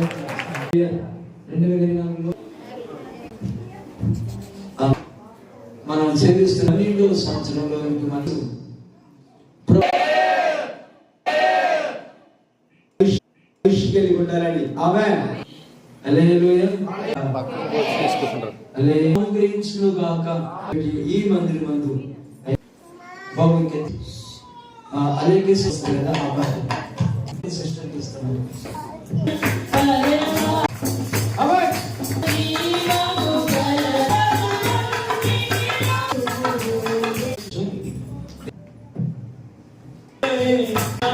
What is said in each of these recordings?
రెండు వేల ఇరవై నాలుగులో మనం సేవిస్తున్న నీళ్ళు సంవత్సరంలో ఇంక కలిగి ఉండాలని. ఆమె ఈ మందిరి మందు బాబు అలాగే సిస్టర్ కదా అబ్బాయి సిస్టర్కి ఇస్తాను ele.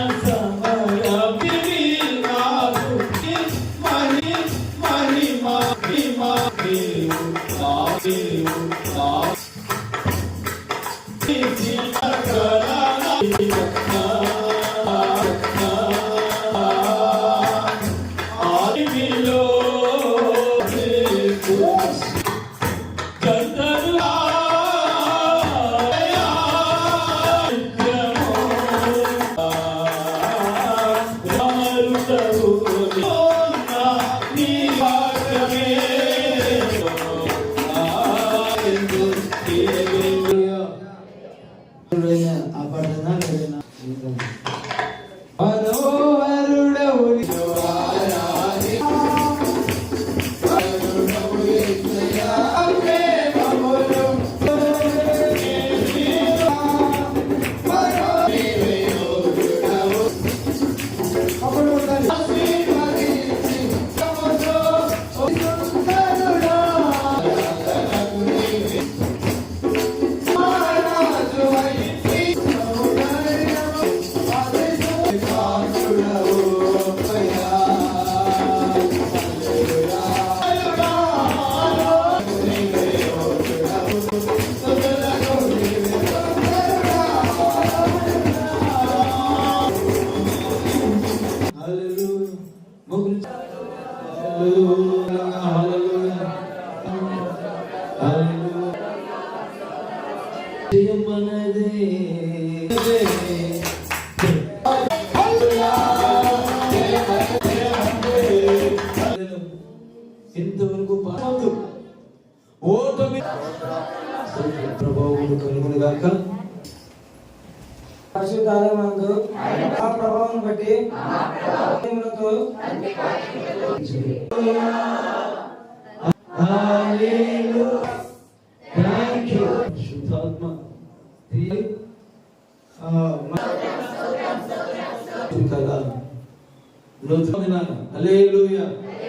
ఆ పాటనా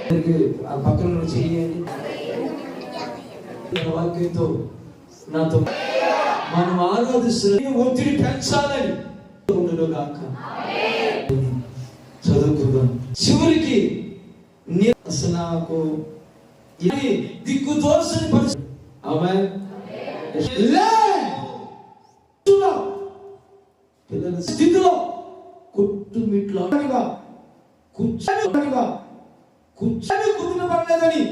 అందరికీ ఆ పక్కన చేయండి వాక్యంతో నాతో మనం ఆరాధిస్తున్న ఒత్తిడి పెంచాలని ఉండదు కాక. చదువుకుందాం చివరికి నీ- అసలు నాకు ఇది దిక్కు తోసని పరిస్థితి ఆమె లే! స్థితిలో, పిల్లల స్థితిలో కొట్టుమిట్లో అనగా కూర్చొని అనగా కూర్చొని కుదిన పడలేదని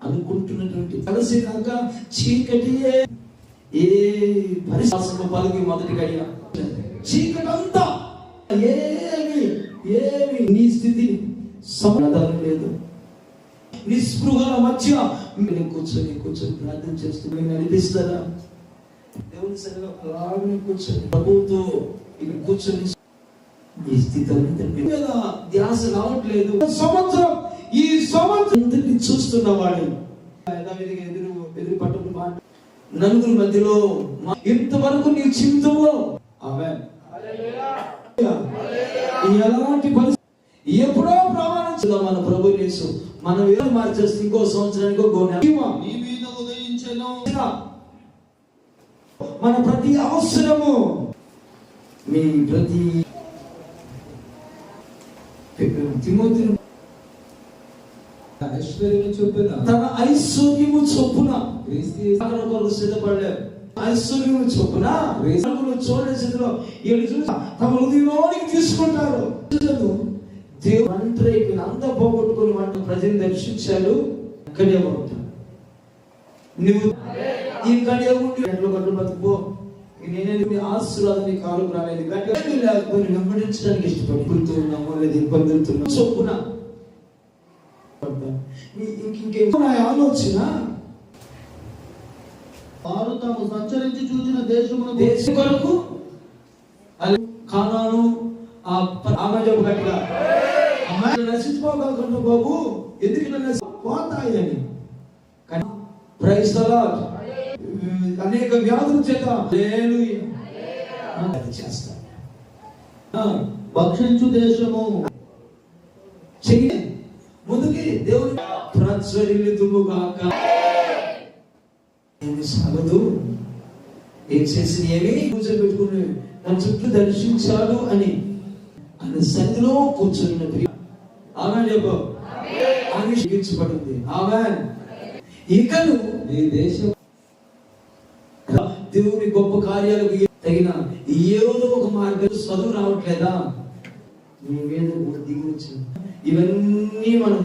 అనుకుంటున్నటువంటి కలిసి కాక చీకటి ఏ పరిశాసన పలికి మొదటిగా గడియ చీకటి ఏమి ఏమి నీ స్థితి? సమాధానం లేదు. నిస్పృహల మధ్య మీరు కూర్చొని కూర్చొని ప్రార్థన చేస్తూ మీరు నడిపిస్తారా దేవుని సరిగా అలాగే కూర్చొని ప్రభుతో ఇక్కడ కూర్చొని ఈ స్థితి అంతా మీద ధ్యాస రావట్లేదు. సంవత్సరం ఈ సంవత్సరం అందరినీ చూస్తున్న వాడు యథావిధిగా ఎదురు నలుగురి మధ్యలో ఇంతవరకు నీ జీవితంలో ఎలాంటి పరిస్థితి? ఎప్పుడో ప్రమాణించదా మన ప్రభు యేసు. మనం ఏదో మార్చేస్తే ఇంకో సంవత్సరానికి మన ప్రతి అవసరము. మీ ప్రతి తిమోతిని ఐశ్వర్యము చొప్పున తన ఐశ్వర్యము చొప్పున అక్కడ సిద్ధపడలేరు ఐశ్వర్యము చొప్పున రేసులు చూడని స్థితిలో వీళ్ళు చూసి తమ హృదయంలోనికి తీసుకుంటారు దేవుడు అంత పోగొట్టుకుని వంట ప్రజలు దర్శించారు ఇక్కడే ఉంటారు నువ్వు ఇక్కడే ఉండి ఎంట్లో బతుకుపో నేనే నీ ఆశీర్వాదాన్ని కాలు రాలేదు లేకపోయినా వెంబడించడానికి లేదా చొప్పున ఇంక- నా ఆలోచన. వారు తాము సంచరించి చూచిన దేశమును దేశం కొరకు కానాను ఆ గట్టిగా అమ్మాయి నశించుకోగలుగుతున్నా బాబు. ఎందుకు ఇట్లా నశి- పోతాయి అని కానీ ప్రైజ్ ద లార్డ్. అనేక వ్యాధుల చేత చేస్తాను భక్షించు దేశము. చెయ్యి. ప్రజ్వరిల్లుదుముగాక సాగదు. ఏం చేసిన ఏమి? పూజ పెట్టుకుని తన చుట్టూ దర్శించాడు అని. ఆయన సంధిలో కూర్చున్న ప్రియ ఆమె చెప్పు. ఆమె శిక్షించబడింది ఆమె. ఇకను ఈ దేశం. దేవుని గొప్ప కార్యాలకు తగిన ఏదో ఒక మార్గం చదువు రావట్లేదా? మీ మీద దిగి వచ్చింది. ఇవన్నీ మనం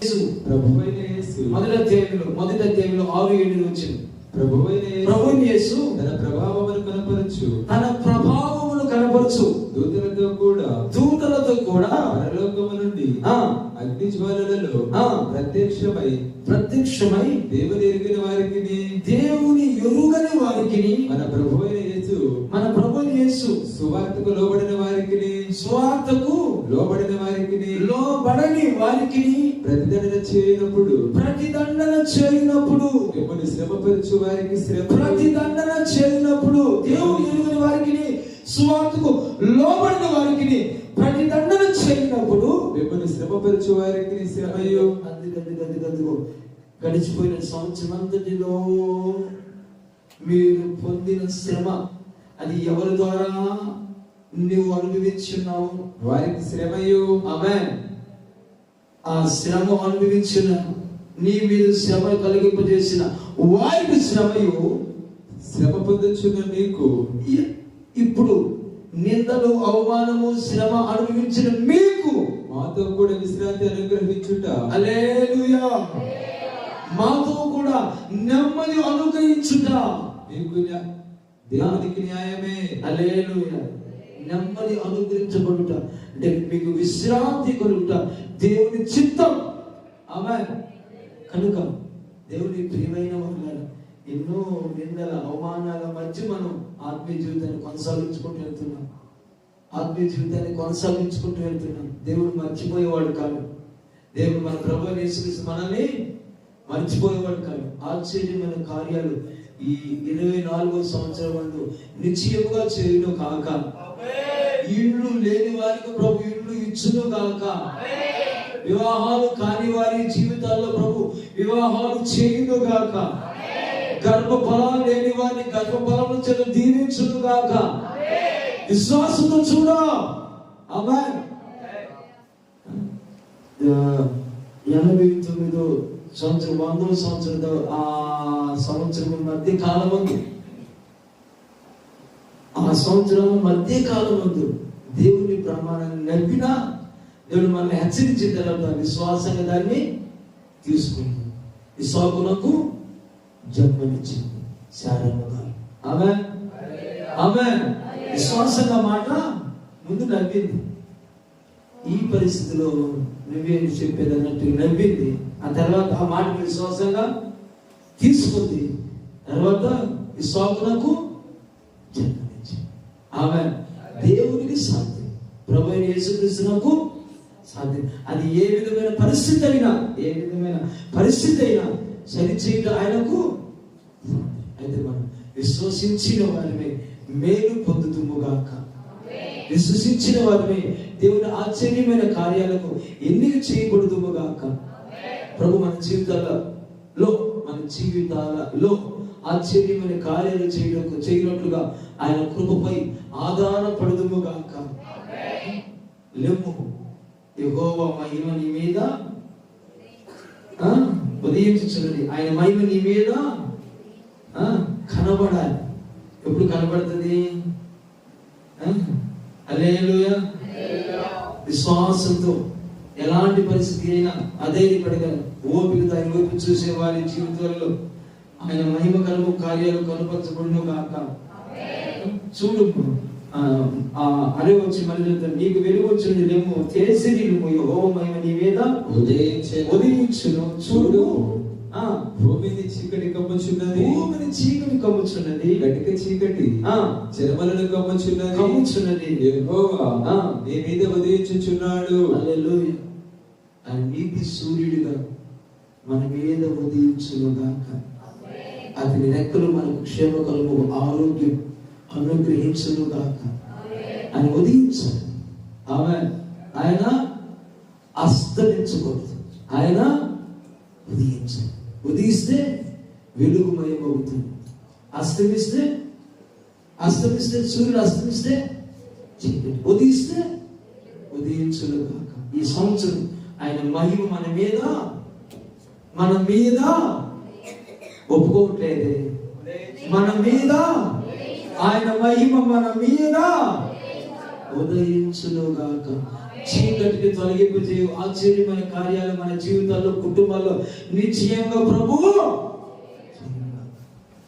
ప్రభువైన యేసు. మొదటి అధ్యాయంలో మొదటి అధ్యాయంలో ఆరు ఏడు వచ్చింది. ప్రభువైన యేసు ప్రభు యేసు తన ప్రభావమును కనపరచు. తన ప్రభావమును కనపరచు. దూతలతో కూడా దూతలతో కూడా పరలోకము నుండి ఆ అగ్ని జ్వాలలలో ఆ. ప్రత్యక్షమై ప్రత్యక్షమై దేవుని ఎరిగిన వారికి దేవుని ఎరుగని వారికి మన ప్రభువైన యేసు మన ప్రభు యేసు సువార్తకు లోబడిన వారికి స్వార్థకు లోబడిన వారికి లోబడని వారికి ప్రతిదండన చేయనప్పుడు ప్రతిదండన చేయనప్పుడు మిమ్మల్ని శ్రమపరచు వారికి శ్రమ. ప్రతిదండన చేయనప్పుడు దేవుని ఎరుగని వారికి స్వార్థకు లోబడిన వారికి ప్రతిదండన చేయనప్పుడు మిమ్మల్ని శ్రమపరచు వారికి శ్రమయు. అందుకు అందుకు అందుకు అందుకు గడిచిపోయిన సంవత్సరం అంతటిలో మీరు పొందిన శ్రమ అది ఎవరి ద్వారా? నువ్వు అనుభవించున్నావు వారికి శ్రమయు. ఆమె ఆ శ్రమ అనుభవించిన నీ మీద శ్రమ కలిగింపజేసిన వారికి శ్రమయు. శ్రమ పొందుచున్న మీకు ఇ- ఇప్పుడు నిందలు అవమానము శ్రమ అనుభవించిన మీకు మాతో కూడా విశ్రాంతి అనుగ్రహించుట. అలేలుయా మాతో కూడా నెమ్మది అనుగ్రహించుట. మీకు దేవునికి న్యాయమే. అలేలుయా నెమ్మది అనుగ్రహించబడుట. అంటే మీకు విశ్రాంతి కలుగుట. దేవుని చిత్తం. ఆమె కనుక దేవుని ప్రియమైన వాళ్ళ ఎన్నో నిందల అవమానాల మధ్య మనం ఆత్మీయ జీవితాన్ని కొనసాగించుకుంటూ వెళ్తున్నాం. ఆత్మీయ జీవితాన్ని కొనసాగించుకుంటూ వెళ్తున్నాం. దేవుడు మర్చిపోయేవాడు కాదు. దేవుడు మన ప్రభు యేసుక్రీస్తు మనల్ని మర్చిపోయేవాడు కాదు. ఆశ్చర్యమైన కార్యాలు ఈ ఇరవై నాలుగో సంవత్సరం మందు నిశ్చయముగా చేయను కాక ఇళ్ళు లేని వారికి ప్రభు ఇళ్ళు ఇచ్చును కాక వివాహాలు కాని వారి జీవితాల్లో ప్రభు వివాహాలు చేయును గాక. గర్భఫలాలు లేని వారిని గర్భఫలము చేత దీవించును గాక. విశ్వాసంతో చూడ. ఆమె ఎనభై తొమ్మిదో సంవత్సరం వందల సంవత్సరం ఆ సంవత్సరం మధ్య కాలం ఉంది. ఆ సంవత్సరం మధ్య కాలం ముందు దేవుని ప్రమాణాన్ని నడిపినా దేవుడు మనల్ని హెచ్చరించిన తర్వాత విశ్వాసంగా దాన్ని తీసుకుంది విశ్వాకులకు జన్మనిచ్చింది శారమ్మగా ఆమె ఆమె విశ్వాసంగా మాట ముందు నవ్వింది ఈ పరిస్థితిలో నవ్వే చెప్పేది అన్నట్టు నవ్వింది. ఆ తర్వాత ఆ మాట విశ్వాసంగా తీసుకుంది. తర్వాత విశ్వాకులకు జన్మనిచ్చింది. ఆమె దేవునికి సాధ్యం. ప్రభు యేసుకృష్ణకు సాధ్యం. అది ఏ విధమైన పరిస్థితి అయినా ఏ విధమైన పరిస్థితి అయినా సరిచేయట ఆయనకు అయితే మనం విశ్వసించిన వారిని మేలు పొందుతుముగాక విశ్వసించిన వారిని దేవుని ఆశ్చర్యమైన కార్యాలకు ఎన్నిక చేయకూడదుముగాక ప్రభు మన జీవితాలలో మన జీవితాలలో ఆశ్చర్యమైన కార్యాలు చేయడం చేయనట్లుగా ఆయన కృపపై ఆధారపడదుముగాక లెమ్ము యెహోవా మహిమ నీ మీద. ఆ, ఆయన మహిమ నీ మీద ఆ, కనబడాలి. ఎప్పుడు కనబడుతుంది? అలేలుయా విశ్వాసంతో ఎలాంటి పరిస్థితి అయినా అదే పడగల ఓపిక వైపు చూసే వారి జీవితాల్లో ఆయన మహిమ కలుగు కార్యాలు కనుపరచబడును గాక. చూడు అరే వచ్చి మళ్ళీ నీకు వెలుగు వచ్చింది లేము చేసి నీకు యెహోవ మహిమ నీ మీద ఉదయించెను. చూడు. భూమిని చీకటి కమ్ముచున్నది. భూమిని చీకటి కమ్ముచున్నది. గటిక చీకటి. ఆ. జనములను కమ్ముచున్నది. కమ్ముచున్నది. యెహోవా ఆ. నీ మీద ఉదయించుచున్నాడు. హల్లెలూయా. ఆ నీతి సూర్యుడిగా మన మీద ఉదయించును గాక. అతని రెక్కలు మనకు క్షేమకలము ఆరోగ్యం అనుగ్రహించును గాక. అని ఉదయించాలి ఆమె ఆయన అస్తమించకూడదు. ఆయన ఉదయించాలి ఉదయిస్తే వెలుగుమయమవుతుంది. అస్తమిస్తే అస్తమిస్తే సూర్యుడు అస్తమిస్తే ఉదయిస్తే ఉదయించును కాక ఈ సంవత్సరం ఆయన మహిమ మన మీద మన మీద ఒప్పుకోవట్లేదే. మన మీద ఆయన మహిమ మన మీద ఉదయించును గాక చీకటికి తొలగింపు చేయు ఆశ్చర్యమైన కార్యాలు మన జీవితాల్లో కుటుంబాల్లో. నిశ్చయంగా ప్రభు!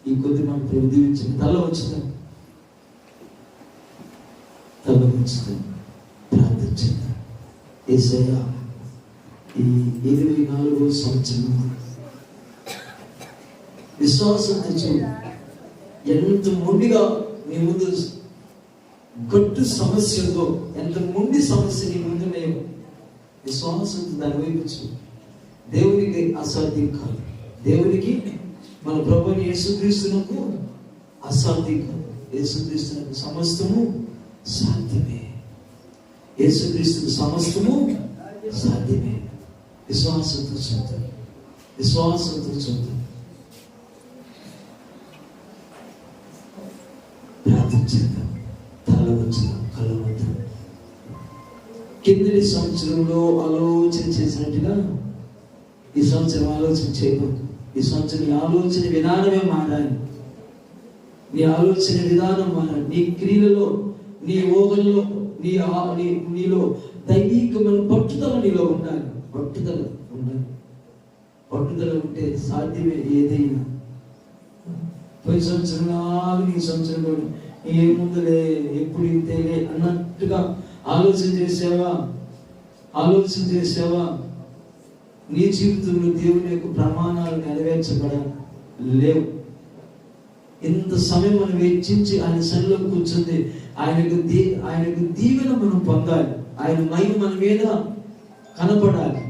ఈ కొద్ది మన ప్రభు దీవించిన తల వచ్చింది తల వచ్చిన ప్రార్థించింది ఏసయ్య ఈ ఇరవై నాలుగో సంవత్సరం విశ్వాసం తెచ్చి ఎంత మొండిగా మీ ముందు గట్టు సమస్యతో ఎంత ముందు సమస్య నీ ముందు లేవు విశ్వాసంతో దాని వైపు దేవునికి అసాధ్యం కాదు. దేవునికి మన ప్రభుని యేసుక్రీస్తునకు అసాధ్యం కాదు. యేసుక్రీస్తునకు సమస్తము సాధ్యమే. యేసుక్రీస్తుకు సమస్తము సాధ్యమే. విశ్వాసంతో చూద్దాం. విశ్వాసంతో చూద్దాం. ప్రార్థించేద్దాం కిందటి సంవత్సరంలో ఆలోచన చేసినట్టుగా ఈ సంవత్సరం ఆలోచన చేయకూడదు. ఈ సంవత్సరం నీ ఆలోచన విధానమే మారాలి. నీ ఆలోచన విధానం మారాలి. నీ క్రియలలో నీ ఓగల్లో నీ ఆ- నీలో దైవికమైన పట్టుదల నీలో ఉండాలి. పట్టుదల ఉండాలి. పట్టుదల ఉంటే సాధ్యమే ఏదైనా. పోయిన సంవత్సరం లాగా ఈ సంవత్సరం ఏముందలే ఎప్పుడు ఇంతేలే అన్నట్టుగా ఆలోచన చేసావా ఆలోచన చేసావా నీ జీవితంలో దేవుని యొక్క ప్రమాణాలు నెరవేర్చబడ లేవు ఇంత సమయం మనం వెచ్చించి ఆయన సన్నిలో కూర్చుంది ఆయనకు దీ ఆయనకు దీవెన మనం పొందాలి. ఆయన మై మన మీద కనపడాలి.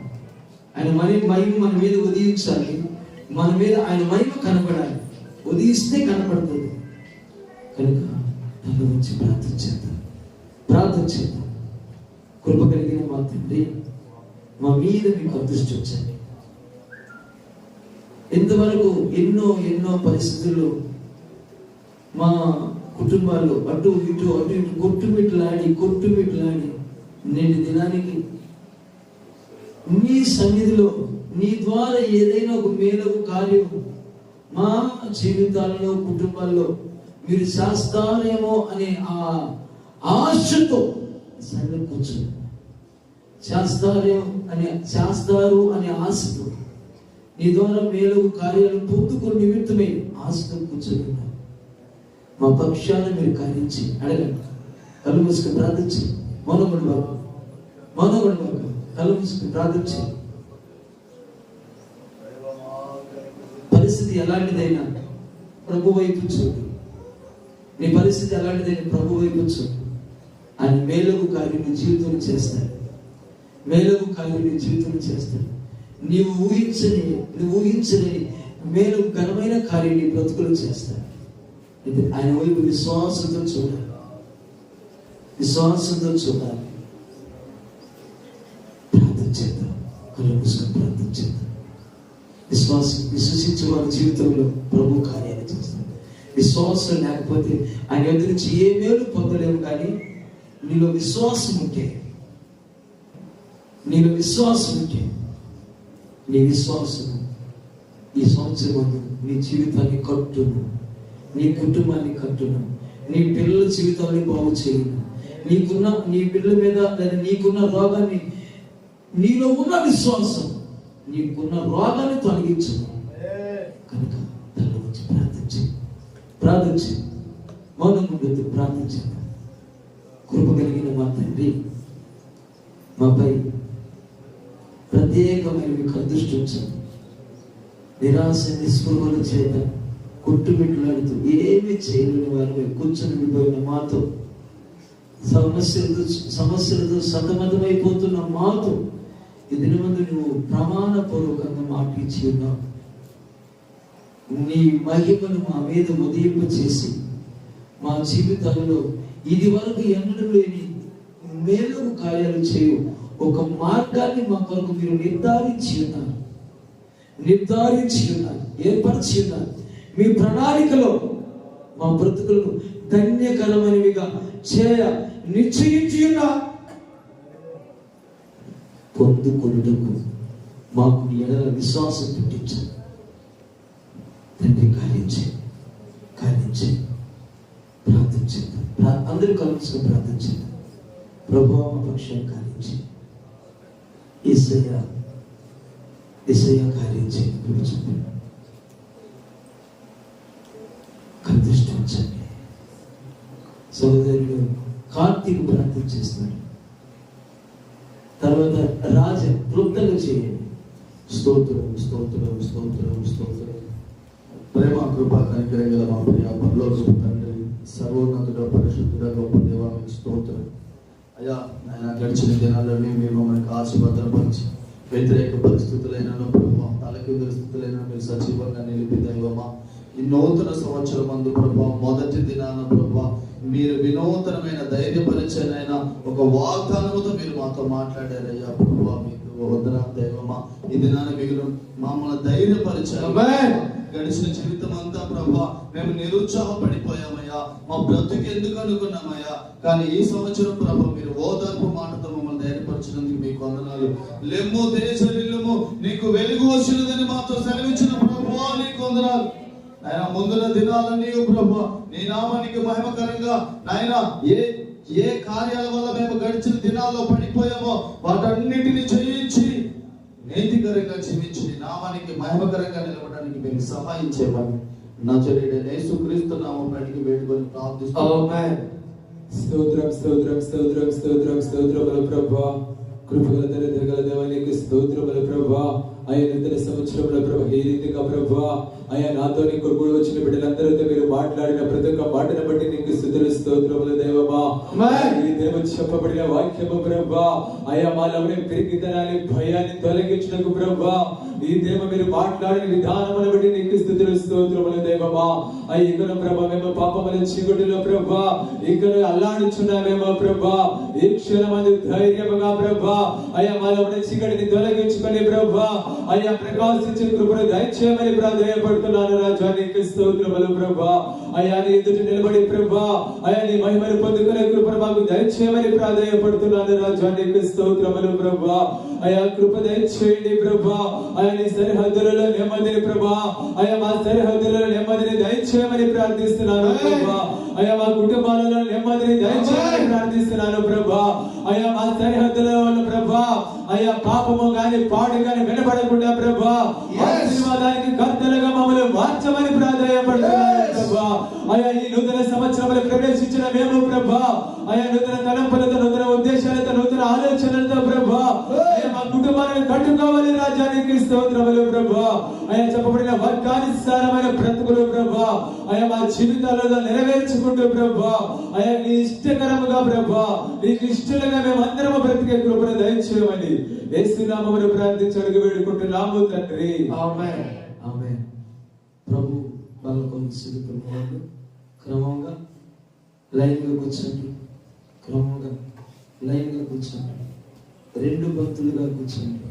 ఆయన మరి మై మన మీద ఉదయించాలి. మన మీద ఆయన మహిమ కనపడాలి. ఉదయిస్తే కనపడుతుంది. కనుక నన్ను వచ్చి ప్రార్థన చేద్దాం. ప్రార్థన చేద్దాం. కృప కలిగిన మా తండ్రి మా మీద మీకు అదృష్టి వచ్చండి ఇంతవరకు ఎన్నో ఎన్నో పరిస్థితులు మా కుటుంబాలు అటు ఇటు అటు ఇటు కొట్టుమిట్లాడి కొట్టుమిట్లాడి నేటి దినానికి నీ సన్నిధిలో నీ ద్వారా ఏదైనా ఒక మేలకు కార్యం మా జీవితాల్లో కుటుంబాల్లో మీరు చేస్తారేమో అనే ఆ ఆశతో సన్నిధి కూర్చుని చేస్తారేమో అనే చేస్తారు అనే ఆశతో నీ ద్వారా మేలు కార్యాలు పొందుకుని నిమిత్తమే ఆశతో కూర్చొని ఉన్నారు. మా పక్షాన్ని మీరు కార్యించి అడగండి. కళ్ళు మూసుకుని ప్రార్థించి. మౌనముడు బాబు. మౌనముడు బాబు. కళ్ళు మూసుకుని ప్రార్థించి. పరిస్థితి ఎలాంటిదైనా ప్రభు వైపు చూడు. నీ పరిస్థితి ఎలాంటిదైనా ప్రభు వైపు చూడు. ఆయన మేలుకు కార్యం నీ జీవితంలో చేస్తాడు. మేలుకు కార్యం నీ జీవితంలో చేస్తాడు. నీవు ఊహించని నువ్వు ఊహించని మేలు ఘనమైన కార్యం నీ బ్రతుకులు చేస్తాడు. ఇది ఆయన వైపు విశ్వాసంతో చూడాలి. విశ్వాసంతో చూడాలి. ప్రార్థన చేద్దాం. కళ్ళు మూసుకొని ప్రార్థన చేద్దాం. విశ్వాసం విశ్వసించే వారి జీవితంలో ప్రభు కార్యాలు చేస్తాడు. విశ్వాసం లేకపోతే ఆయన ఎదురించి ఏ మేలు పొందలేము కానీ నీలో విశ్వాసం ఉంటే నీలో విశ్వాసం ఉంటే నీ విశ్వాసం ఈ సంవత్సరం నీ జీవితాన్ని కట్టును నీ కుటుంబాన్ని కట్టును నీ పిల్లల జీవితాన్ని బాగు చేయను నీకున్న నీ పిల్లల మీద లేదా నీకున్న రోగాన్ని నీలో ఉన్న విశ్వాసం నీకున్న రోగాన్ని తొలగించు కనుక తల్లి ప్రార్థించి ప్రార్థించి మౌనం ఉండొద్దు కృప కలిగిన మా తండ్రి మాపై ప్రత్యేకమైన మీకు అదృష్టి నిరాశ నిస్పృహల చేత కొట్టుమిట్లాడుతూ ఏమి చేయలేని వారు కూర్చొని ఉండిపోయిన మాతో సమస్యలతో సమస్యలతో సతమతమైపోతున్న మాతో ఈ దినమందు నువ్వు ప్రమాణపూర్వకంగా మాట ఉన్నావు. నీ మహిమను మా మీద ఉదయింప చేసి మా జీవితాలలో ఇది వరకు ఎన్నడూ లేని మేలు కార్యాలు చేయు ఒక మార్గాన్ని మా కొరకు మీరు నిర్ధారించి ఉన్నారు. నిర్ధారించి ఉన్నారు. ఏర్పరిచి ఉన్నారు. మీ ప్రణాళికలో మా బ్రతుకులను ధన్యకరమైనవిగా చేయ నిశ్చయించి ఉన్నారు పొందుకొనుటకు మాకు ఎడల విశ్వాసం పుట్టించండి తండ్రి కాలించే కాలించే ప్రార్థించండి ప్రా- అందరూ కలుసుకుని ప్రార్థించండి ప్రభు మా పక్షం కానించి ఈసయ్య ఈసయ్య కార్యించి ఇప్పుడు చెప్పండి. కందృష్టి సోదరుడు కార్తీక్ ప్రార్థన చేస్తున్నాడు. తర్వాత రాజ క్లుప్తంగా చేయండి. స్తోత్రం స్తోత్రం స్తోత్రం స్తోత్రం. ప్రేమ కృప కనికరంగా మా ప్రియ పరలోకపు తండ్రి సర్వోన్నతుడ పరిశుద్ధుడ గొప్ప దేవ మీకు స్తోత్రం. అయ్యా ఆయన గడిచిన దినాలలో మీరు మనకు ఆశీర్భద్రపరిచి వ్యతిరేక పరిస్థితులైన ప్రభావ తలకిందుల స్థితులైన మీరు సజీవంగా నిలిపి దైవమా. ఈ నూతన సంవత్సరం మందు ప్రభా మొదటి దినాన ప్రభా మీరు వినూతనమైన ధైర్యపరిచయనైన ఒక వాగ్దానముతో మీరు మాతో మాట్లాడారయ్యా ప్రభా మీకు ఈ మీరు మమ్మల్ని ధైర్యపరిచారు. గడిచిన జీవితం అంతా ప్రభా మేము నిరుత్సాహపడిపోయామయ్యా. మా బ్రతుకు ఎందుకు అనుకున్నామయ్యా? కానీ ఈ సంవత్సరం ప్రభా మీరు ఓదార్పు మాటతో మమ్మల్ని ధైర్యపరచినందుకు మీకు వందనాలు. లెమ్ము దేశలిల్లుము నీకు వెలుగు వచ్చినదని మాతో సెలవిచ్చిన ప్రభా నీకు వందనాలు. ఆయన ముందున దినాలన్నీ ప్రభా నీ నామానికి మహిమకరంగా. నాయన ఏ ఏ కార్యాల వల్ల మేము గడిచిన దినాల్లో పడిపోయామో వాటన్నిటిని జయించి నీతికరంగా జీవించి నామానికి మహిమకరంగా నిలబడడానికి మేము సహాయం చేయమని నా చర్య యేసుక్రీస్తు నామం అడిగి వేడుకొని ప్రార్థిస్తాం స్తోత్రం స్తోత్రం స్తోత్రం స్తోత్రం స్తోత్రముల ప్రభా. కృపగల దరిద్రగల దేవానికి స్తోత్రముల ప్రభా. అయ్యా నూతన సంవత్సరముల ప్రభ. ఏ రీతిగా ప్రభా. అయ్యా నాతో నీ కొడుకు వచ్చిన బిడ్డలందరితో మీరు మాట్లాడిన ప్రతి ఒక్క మాటను బట్టి నీకు స్థుతులు స్తోత్రముల దేవమా. ఈ దేవ చెప్పబడిన వాక్యము ప్రభా అయ్యా మాలోని పిరికితనాన్ని భయాన్ని తొలగించినకు ప్రభా ఈ దేవ మీరు మాట్లాడిన విధానమును బట్టి నీకు స్థుతులు స్తోత్రములు దేవమా అయ్యి ఇక్కడ ప్రభా మేము పాపముల చీకటిలో ప్రభా ఇక్కడ అల్లాడుచున్నామేమో ప్రభా ఈ క్షణమందు ధైర్యముగా ప్రభా అయ్యా మాలో ఉన్న చీకటిని తొలగించుకొని ప్రభా అయ్యా ప్రకాశించే కృపను దయచేయమని ప్రాధాయపడుతున్నాను రాజా నీకు స్తోత్రములు ప్రభా. అయ్యా నీ ఎదుటి నిలబడి ప్రభా. అయ్యా నీ మహిమను పొందుకునే కృపను మాకు దయచేయమని ప్రాధాయపడుతున్నాను రాజా నీకు స్తోత్రములు ప్రభా. అయ్యా కృప దయచేయండి ప్రభా. అయ్యా నీ సరిహద్దులలో నెమ్మదిని ప్రభా. అయ్యా మా సరిహద్దులలో నెమ్మదిని దయచేయమని ప్రార్థిస్తున్నాను ప్రభా. అయ్యా మా కుటుంబాలలో నెమ్మదిని దయచేయమని ప్రార్థిస్తున్నాను ప్రభా. అయ్యా మా సరిహద్దులలో ఉన్న ప్రభా. అయ్యా పాపము గాని పాడు గాని వినబడకుండా ప్రభా. ఆశీర్వాదానికి కర్తలుగా మమ్మల్ని మార్చమని ప్రాధాయపడుతున్నాను ప్రభా. అయ్యా ఈ నూతన సంవత్సరంలో ప్రవేశించిన మేము ప్రభా. అయ్యా నూతన తలంపులతో నూతన ఉద్దేశాలతో నూతన ఆలోచనలతో ప్రభా కుటుంబాలను కట్టుకోవాలి రాజ్యానికి స్తోత్రములు ప్రభా అయ్యా చెప్పబడిన వర్గానుసారమైన బ్రతుకులు ప్రభా అయ్యా మా జీవితాలలో నెరవేర్చుకుంటూ ప్రభా అయ్యా నీ ఇష్టకరముగా ప్రభా నీకు ఇష్టలుగా మేము అందరము బ్రతికే కృపను దయచేయమని యేసునామమును ప్రార్థించి అడుగు వేడుకుంటున్నాము తండ్రి. ఆమేన్. ఆమేన్. ప్రభు బలకొంది సిద్ధపడిన క్రమంగా లైన్గా కూర్చోండి క్రమంగా లైన్గా కూర్చోండి రెండు భక్తులుగా కూర్చోండి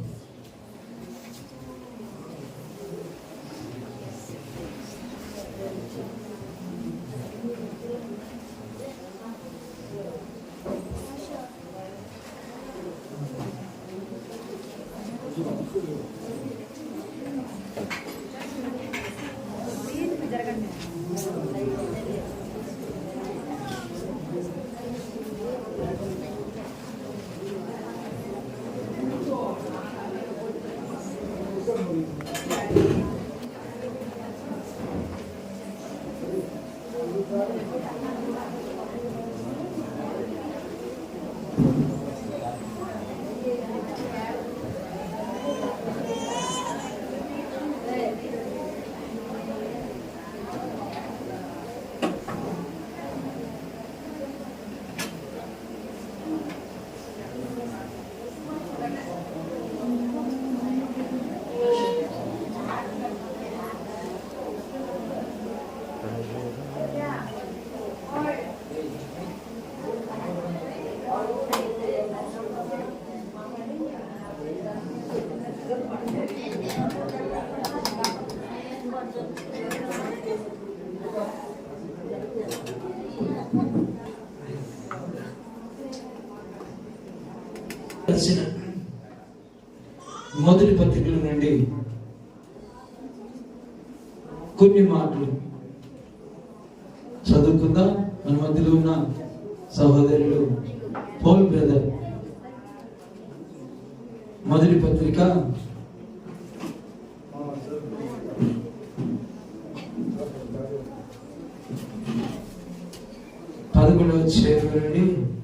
కొన్ని మాటలు. చదువుకుందాం. మన మధ్యలో ఉన్న సహోదరులు పోల్ బ్రదర్ మొదటి పత్రిక. పదకొండవ చేరు నుండి